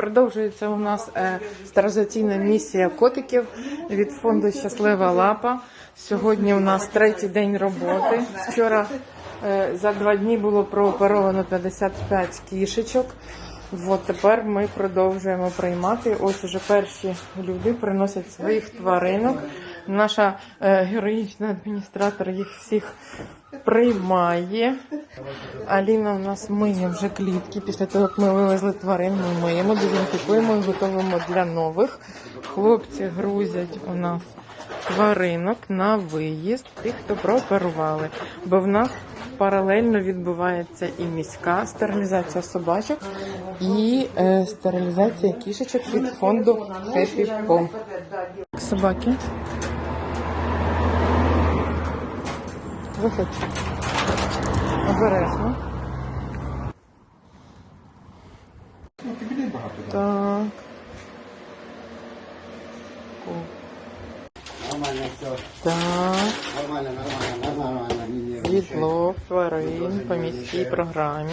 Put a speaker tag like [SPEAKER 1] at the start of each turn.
[SPEAKER 1] продовжується у нас е, стерилізаційна місія котиків від фонду Щаслива лапа. Сьогодні у нас третій день роботи. Вчора е, за два дні було прооперовано 55 кішечок. От тепер ми продовжуємо приймати. Ось уже перші люди приносять своїх тваринок. Наша е, героїчна адміністратор їх всіх приймає. Аліна у нас миє вже клітки. Після того, як ми вивезли тварин, ми миємо, дезінфікуємо і готуємо для нових. Хлопці грузять у нас тваринок на виїзд, тих, хто прооперували. Бо в нас паралельно відбувається і міська стерилізація собачок, і е, стерилізація кішечок від фонду Happy. Собаки. Виходь. Обережно.
[SPEAKER 2] Ну, тобі не багато.
[SPEAKER 1] Так.
[SPEAKER 2] Нормально все.
[SPEAKER 1] Так.
[SPEAKER 2] Нормально, нормально, нормально.
[SPEAKER 1] Світло тварин по міській програмі.